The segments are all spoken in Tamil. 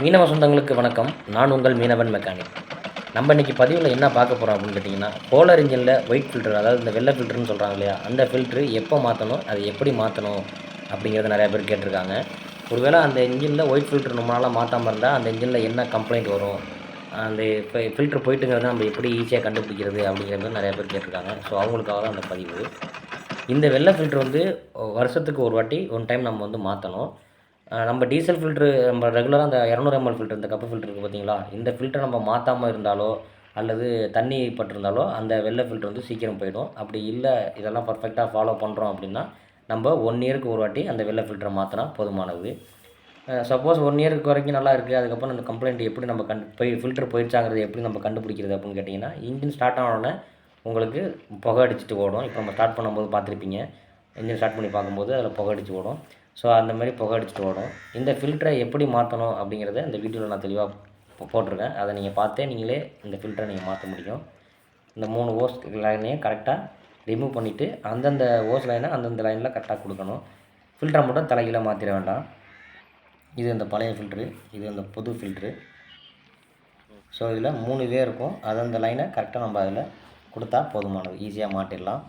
மீனவ சொந்தங்களுக்கு வணக்கம். நான் உங்கள் மீனவன் மெக்கானிக். நம்ம இன்றைக்கி பதிவில் என்ன பார்க்க போகிறோம் அப்படின்னு கேட்டிங்கன்னா கோலர் இன்ஜினில் ஒயிட் ஃபில்டர் அதாவது இந்த வெள்ளை ஃபில்டர்னு சொல்கிறாங்க இல்லையா அந்த ஃபில்ட்ரு எப்போ மாற்றணும் அதை எப்படி மாற்றணும் அப்படிங்கிறத நிறையா பேர் கேட்டிருக்காங்க. ஒருவேளை அந்த இன்ஜினில் ஒயிட் ஃபில்டர் ரொம்ப நாளாக மாற்றாமல் இருந்தால் அந்த இன்ஜினில் என்ன கம்ப்ளைண்ட் வரும் அந்த இப்போ ஃபில்ட்ரு போயிட்டுங்கிறத நம்ம எப்படி ஈஸியாக கண்டுபிடிக்கிறது அப்படிங்கிறது நிறையா பேர் கேட்டிருக்காங்க. ஸோ அவங்களுக்காக தான் அந்த பதிவு. இந்த வெள்ளை ஃபில்ட்ரு வந்து வருஷத்துக்கு ஒரு வாட்டி ஒன் டைம் நம்ம வந்து மாற்றணும் நம்ம டீசல் ஃபில்ட்ரு நம்ம ரெகுலராக அந்த இரநூறு எம்எல் ஃபில்ட்ரு இந்த கப்பு ஃபில்ட்ரு இருக்குது பார்த்தீங்களா இந்த ஃபில்டரை நம்ம மாற்றாமல் இருந்தாலோ அல்லது தண்ணி பட்டிருந்தாலோ அந்த வெள்ளை ஃபில்ட்ரு வந்து சீக்கிரம் போயிடும். அப்படி இல்லை இதெல்லாம் பர்ஃபெக்டாக ஃபாலோ பண்ணுறோம் அப்படின்னா நம்ம ஒன் இயருக்கு ஒரு வாட்டி அந்த வெள்ளை ஃபில்டரை மாற்றினா போதுமானது. சப்போஸ் ஒன் இயருக்கு வரைக்கும் நல்லா இருக்குது அதுக்கப்புறம் அந்த கம்ப்ளைண்ட் எப்படி நம்ம கண்டு போய் ஃபில்டர் போயிடுச்சாங்கிறது எப்படி நம்ம கண்டுபிடிக்கிறது அப்படின்னு கேட்டிங்கன்னா இன்ஜின் ஸ்டார்ட் ஆன உடனே உங்களுக்கு புகை அடிச்சுட்டு ஓடும். இப்போ நம்ம ஸ்டார்ட் பண்ணும்போது பார்த்துருப்பீங்க. இன்ஜின் ஸ்டார்ட் பண்ணி பார்க்கும்போது அதில் புகை அடிச்சு ஓடும். ஸோ அந்த மாதிரி புகை அடிச்சுட்டு ஓடும். இந்த ஃபில்டரை எப்படி மாற்றணும் அப்படிங்கிறத இந்த வீடியோவில் நான் தெளிவாக போட்டிருக்கேன். அதை நீங்கள் பார்த்தே நீங்களே இந்த ஃபில்டரை நீங்கள் மாற்ற முடியும். இந்த மூணு ஓஸ் லைனையும் கரெக்டாக ரிமூவ் பண்ணிவிட்டு அந்தந்த ஓஸ் லைனை அந்தந்த லைனில் கரெக்டாக கொடுக்கணும். ஃபில்டரை மட்டும் தலைகீழ மாற்றிட வேண்டாம். இது இந்த பழைய ஃபில்ட்ரு இது இந்த புது ஃபில்ட்ரு ஸோ இதில் மூணு வே இருக்கும். அது அந்த லைனை கரெக்டாக நம்ம அதில் கொடுத்தா போதுமானது. ஈஸியாக மாட்டிடலாம்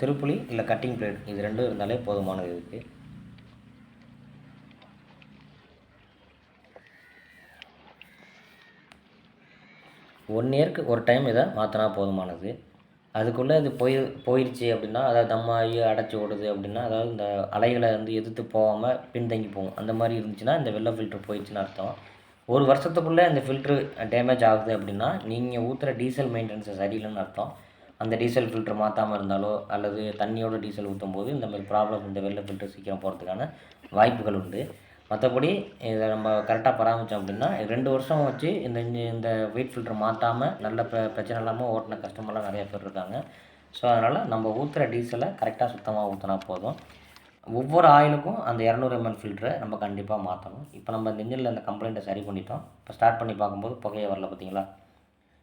திருப்புளி இல்லை கட்டிங் பிளேட் இது ரெண்டும் இருந்தாலே போதுமானது இதுக்கு. ஒன் இயருக்கு ஒரு டைம் இதை மாற்றினா போதுமானது. அதுக்குள்ளே இது போய் போயிடுச்சு அப்படின்னா அதாவது தம்மாகி அடைச்சி ஓடுது அப்படின்னா அதாவது இந்த அலைகளை வந்து எதிர்த்து போகாமல் பின்தங்கி போகும். அந்த மாதிரி இருந்துச்சுன்னா இந்த வெள்ளை ஃபில்ட்ரு போயிடுச்சுன்னு அர்த்தம். ஒரு வருஷத்துக்குள்ளே இந்த ஃபில்ட்ரு டேமேஜ் ஆகுது அப்படின்னா நீங்கள் ஊற்றுற டீசல் மெயின்டெனன்ஸை சரியில்லைன்னு அர்த்தம். அந்த டீசல் ஃபில்டர் மாற்றாமல் இருந்தாலோ அல்லது தண்ணியோட டீசல் ஊற்றும் போது இந்த மாதிரி ப்ராப்ளம் இந்த வெள்ளை ஃபில்டர் சீக்கிரம் போகிறதுக்கான வாய்ப்புகள் உண்டு. மற்றபடி இதை நம்ம கரெக்டாக பராமரித்தோம் அப்படின்னா ரெண்டு வருஷம் வச்சு இந்த இந்த வெயிட் ஃபில்ட்ரு மாற்றாமல் நல்ல பிர பிரச்சனை இல்லாமல் ஓட்டின கஸ்டமர்லாம் நிறைய பேர் இருக்காங்க. ஸோ அதனால் நம்ம ஊற்றுற டீசலை கரெக்டாக சுத்தமாக ஊற்றினா போதும். ஒவ்வொரு ஆயிலுக்கும் அந்த இரநூறு எம்எல் ஃபில்டரை நம்ம கண்டிப்பாக மாற்றணும் இப்போ நம்ம இந்த இன்ஜினில் அந்த கம்ப்ளைண்ட்டை சரி பண்ணிட்டோம். இப்போ ஸ்டார்ட் பண்ணி பார்க்கும்போது புகையை வரல பார்த்தீங்களா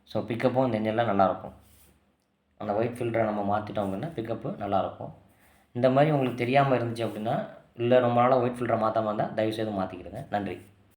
ஸோ பிக்கப்பும் இந்த இன்ஜினில் நல்லாயிருக்கும் அந்த ஒயிட் ஃபில்டரை நம்ம மாற்றிட்டோம் அப்படின்னா பிக்கப்பு நல்லாயிருக்கும். இந்த மாதிரி உங்களுக்கு தெரியாமல் இருந்துச்சு அப்படின்னா இல்லை ரொம்ப நாளாக ஒயிட் ஃபில்டரை மாற்றாமல் இருந்தால் தயவுசெய்து மாற்றிக்கிடுங்க நன்றி.